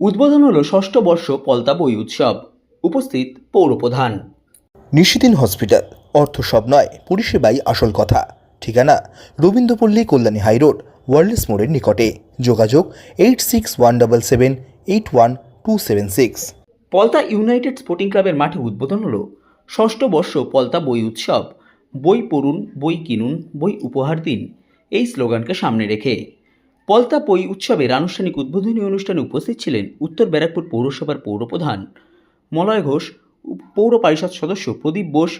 উদ্বোধন হলো ষষ্ঠ বর্ষ পলতা বই উৎসব। উপস্থিত পৌরপ্রধান নিশিদিন হসপিটাল অর্থ সব নয় পরিষেবাই আসল কথা। ঠিকানা রবীন্দ্রপল্লী কল্যাণী হাইরোড ওয়ার্ল্ডস মোড়ের নিকটে। যোগাযোগ eight six one double seven eight one two seven six. Palta united sporting ক্লাবের মাঠে উদ্বোধন হলো ষষ্ঠ বর্ষ পলতা বই উৎসব। বই পড়ুন বই কিনুন বই উপহার দিন। এই স্লোগানকে সামনে রেখে। পলতা বই উৎসবের আনুষ্ঠানিক উদ্বোধনী অনুষ্ঠানে উপস্থিত ছিলেন উত্তর ব্যারাকপুর পৌরসভার পৌরপ্রধান মলয় ঘোষ পৌর পরিষদ সদস্য প্রদীপ বোস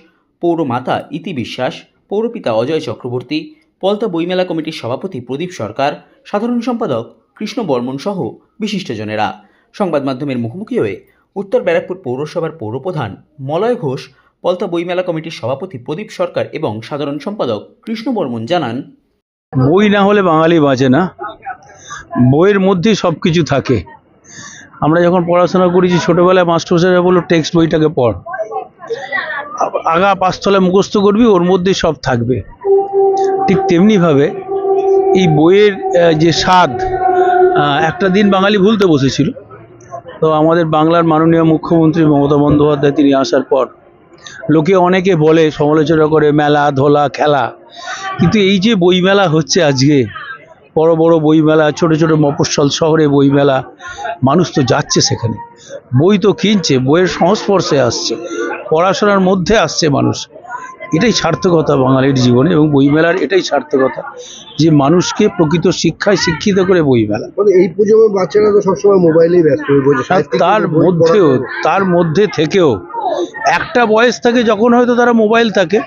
পৌরমাতা ইতি বিশ্বাস, পৌরপিতা অজয় চক্রবর্তী, পলতা বইমেলা কমিটির সভাপতি প্রদীপ সরকার, সাধারণ সম্পাদক কৃষ্ণ বর্মন সহ বিশিষ্টজনেরা। সংবাদ মাধ্যমের মুখোমুখি হয়ে উত্তর ব্যারাকপুর পৌরসভার পৌরপ্রধান মলয় ঘোষ, পলতা বইমেলা কমিটির সভাপতি প্রদীপ সরকার এবং সাধারণ সম্পাদক কৃষ্ণ বর্মন জানান বই না হলে বাঙালি বাঁচে না। বইয়ের মধ্যেই সব কিছু থাকে। আমরা যখন পড়াশোনা করেছি ছোটোবেলায় মাস্টারমশাইরা বলল, টেক্সট বইটাকে পড়। আগা পাঁচতলা মুখস্থ করবি, ওর মধ্যে সব থাকবে। ঠিক তেমনিভাবে এই বইয়ের যে স্বাদ একটা দিন বাঙালি ভুলতে বসেছিল। তো আমাদের বাংলার মাননীয় মুখ্যমন্ত্রী মমতা বন্দ্যোপাধ্যায় তিনি আসার পর, লোকে অনেকে বলে, সমালোচনা করে, মেলা, ধোলা, খেলা। কিন্তু এই যে বইমেলা হচ্ছে আজকে বড় বড় বইমেলা ছোট ছোট মফস্বল শহরে বইমেলা মানুষ তো যাচ্ছে সেখানে। বই তো কিনছে বইয়ের সংস্পর্শে আসছে পড়াশোনার মধ্যে আসছে মানুষ। এটাই সার্থকতা বাঙালির জীবনে এবং বইমেলার এটাই সার্থকতা যে মানুষকে প্রকৃত শিক্ষায় শিক্ষিত করে বইমেলা। মানে এই প্রজন্মের বাচ্চারা তো সবসময় মোবাইলেই ব্যস্ত তার মধ্যেও তার মধ্যে থেকেও একটা বয়স থাকে যখন হয়তো তারা মোবাইল থাকে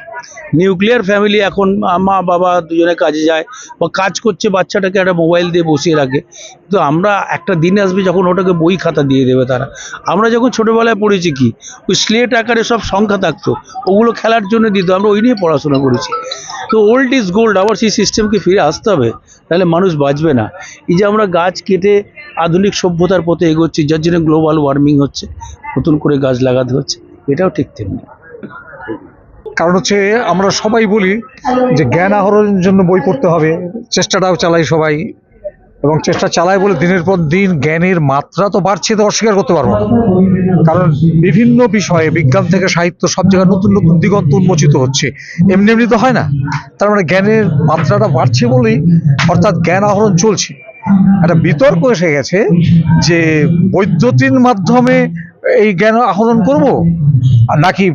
নিউক্লিয়ার ফ্যামিলি এখন মা, বাবা দুজনে কাজে যায় বা কাজ করছে বাচ্চাটাকে একটা মোবাইল দিয়ে বসিয়ে রাখে। তো আমরা একটা দিন আসবে যখন ওটাকে বই খাতা দিয়ে দেবে তারা। আমরা যখন ছোটোবেলায় পড়েছি কি? ওই স্লেট আকারে সব সংখ্যা থাকতো। ওগুলো খেলার জন্য দিত। আমরা ওই নিয়ে পড়াশোনা করেছি। তো ওল্ড ইজ গোল্ড আবার সেই সিস্টেমকে ফিরে আসতে হবে। তাহলে মানুষ বাঁচবে না। এই যে আমরা গাছ কেটে আধুনিক সভ্যতার পথে এগোচ্ছি, যার জন্য গ্লোবাল ওয়ার্মিং হচ্ছে, নতুন করে গাছ লাগাতে হচ্ছে, এটাও ঠিক তেমনি। কারণ হচ্ছে আমরা সবাই বলি যে জ্ঞান আহরণের জন্য বই পড়তে হবে, চেষ্টাটাও চালাই সবাই। এবং চেষ্টা চালায় বলে দিনের পর দিন জ্ঞানের মাত্রা তো বাড়ছে, তো অস্বীকার করতে পারব না। কারণ বিভিন্ন বিষয়ে বিজ্ঞান থেকে সাহিত্য সব জায়গায় নতুন নতুন দিগন্ত উন্মোচিত হচ্ছে। এমনি এমনি তো হয় না। তার মানে জ্ঞানের মাত্রাটা বাড়ছে বলেই অর্থাৎ জ্ঞান আহরণ চলছে। একটা বিতর্ক এসে গেছে যে বৈদ্যুতিন মাধ্যমে এই জ্ঞান আহরণ করব? নাকি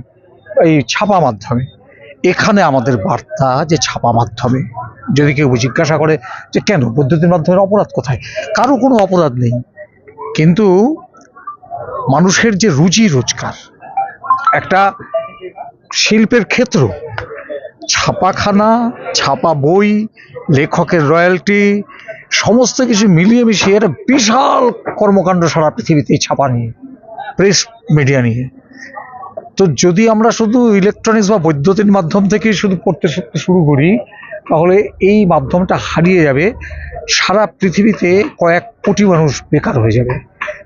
এই ছাপা মাধ্যমে। এখানে আমাদের বার্তা যে ছাপা মাধ্যমে, যদি কেউ জিজ্ঞাসা করে যে কেন বৈদ্যুতিন মাধ্যমের অপরাধ কোথায়? কারও কোনো অপরাধ নেই। কিন্তু মানুষের যে রুজি রোজগার, একটা শিল্পের ক্ষেত্র, ছাপাখানা, ছাপা বই, লেখকের রয়্যালটি, সমস্ত কিছু মিলিয়ে মিশিয়ে একটা বিশাল কর্মকাণ্ড সারা পৃথিবীতে ছাপা নিয়ে, প্রেস মিডিয়া নিয়ে। তো যদি আমরা শুধু ইলেকট্রনিক্স বা বৈদ্যুতিন মাধ্যম থেকে শুধু পড়তে শিখতে শুরু করি, তাহলে এই মাধ্যমটা হারিয়ে যাবে। সারা পৃথিবীতে কয়েক কোটি মানুষ বেকার হয়ে যাবে।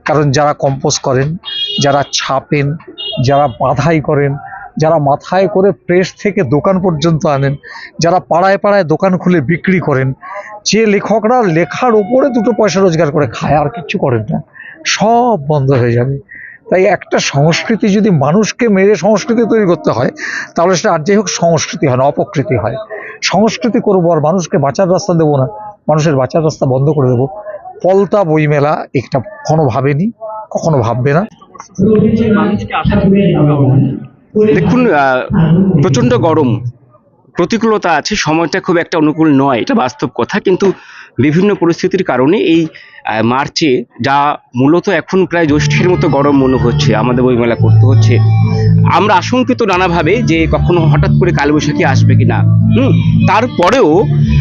কারণ যারা কম্পোজ করেন, যারা ছাপেন, যারা বাধাই করেন, যারা মাথায় করে প্রেস থেকে দোকান পর্যন্ত আনেন, যারা পাড়ায় পাড়ায় দোকান খুলে বিক্রি করেন, যে লেখকরা লেখার ওপরে দুটো পয়সা রোজগার করে খায়, আর কিচ্ছু করেন না। সব বন্ধ হয়ে যাবে। তাই একটা সংস্কৃতি যদি মানুষকে মেরে সংস্কৃতি তৈরি করতে হয় তাহলে সেটা আর যাই হোক সংস্কৃতি হয় না অপকৃতি হয়। সংস্কৃতি করব আর মানুষকে বাঁচার রাস্তা দেবো না মানুষের বাঁচার রাস্তা বন্ধ করে দেবো। পলতা বইমেলা এটা কখনো ভাবেনি কখনো ভাববে না। দেখুন আহ, প্রচণ্ড গরম। প্রতিকূলতা আছে সময়টা খুব একটা অনুকূল নয় এটা বাস্তব কথা। কিন্তু বিভিন্ন পরিস্থিতির কারণে এই মার্চে যা মূলত এখন প্রায় জ্যৈষ্ঠের মতো গরম মনে হচ্ছে, আমাদের বইমেলা করতে হচ্ছে। আমরা আশঙ্কিত নানাভাবে যে কখনো হঠাৎ করে কালবৈশাখী আসবে কি না হুম, তারপরেও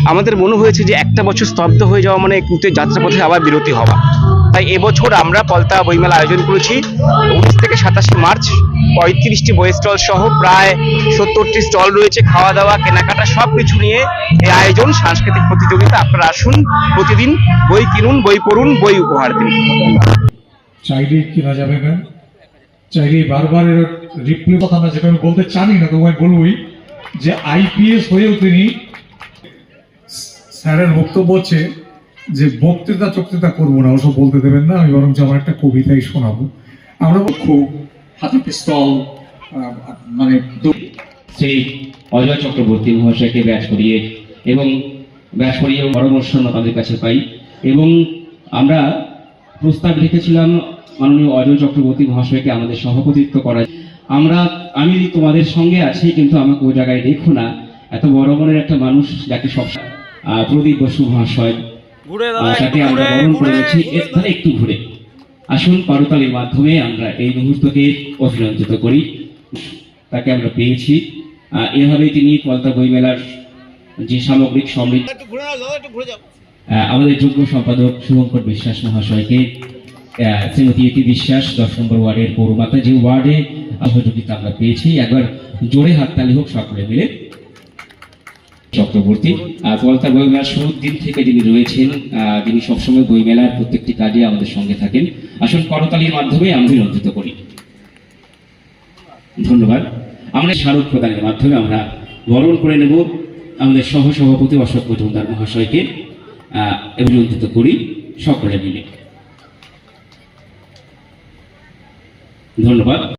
আমাদের মনে হয়েছে যে একটা বছর স্তব্ধ হয়ে যাওয়া মানে কিন্তু যাত্রাপথে আবার বিরতি হওয়া। তাই এবছর আমরা পলতা বইমেলা আয়োজন করেছি। উনিশ থেকে সাতাশে মার্চ পঁয়ত্রিশটি বই স্টল সহ প্রায় সত্তরটি স্টল রয়েছে। খাওয়া দাওয়া কেনাকাটা সব কিছু নিয়ে এই আয়োজন, সাংস্কৃতিক প্রতিযোগিতা। আপনারা আসুন প্রতিদিন, বই কিনুন, বই পড়ুন, বই উপহার দিন। চাইলেই কেনা যাবে না। চাইলেই বারবার এর কথা না যেটা আমি বলতে চানি না, তোমায় বলবই যে আইপিএস হয়েও তিনি স্যারের বক্তব্য হচ্ছে যে বক্তৃতা চক্তৃতা করব না ওসব বলতে দেবেন না আমি বরঞ্চ আমার একটা কবিতাই শোনাবো। আমরা খুব হাতে পিস্তল মানে শ্রী অজয় চক্রবর্তী মহাশয়কে ব্যাচ করিয়ে এবং ব্যাচ করিয়ে পরামর্শ আমরা তাদের কাছে পাই। এবং আমরা প্রস্তাব রেখেছিলাম মাননীয় অজয় চক্রবর্তী মহাশয়কে আমাদের সভাপতিত্ব করা আমরা আমি তোমাদের সঙ্গে আছি কিন্তু আমাকে ওই জায়গায় দেখো না। এত বড় মনের একটা মানুষ যাকে সব প্রদীপ বসু মহাশয় আমরা বরণ করে নিয়েছি এর ধারে একটু ঘুরে। আসুন করতালির মাধ্যমে আমরা এই মুহূর্তকে অভিনন্দিত করি। তাকে আমরা পেয়েছি। তিনি বইমেলার যে সামগ্রিক সমৃদ্ধ আমাদের যোগ্য সম্পাদক শুভঙ্কর বিশ্বাস মহাশয়কে আহ, শ্রীমতী ইতি বিশ্বাস দশ নম্বর ওয়ার্ডের পৌরমাতা যে ওয়ার্ডে সহযোগিতা আমরা পেয়েছি। একবার জোরে হাততালি হোক সকলে মিলে। চক্রবর্তী। পলতা বইমেলার শুরুর দিন থেকে যিনি রয়েছেন যিনি সবসময় বইমেলার প্রত্যেকটি কাজে আমাদের সঙ্গে থাকেন। আসুন করতালির মাধ্যমে আমরা অভিনন্দিত করি। ধন্যবাদ। আমরা স্মারক প্রদানের মাধ্যমে আমরা বরণ করে নেব আমাদের সহ সভাপতি অশোক মজুমদার মহাশয়কে। অভিনন্দিত করি, সকলে মিলে। ধন্যবাদ।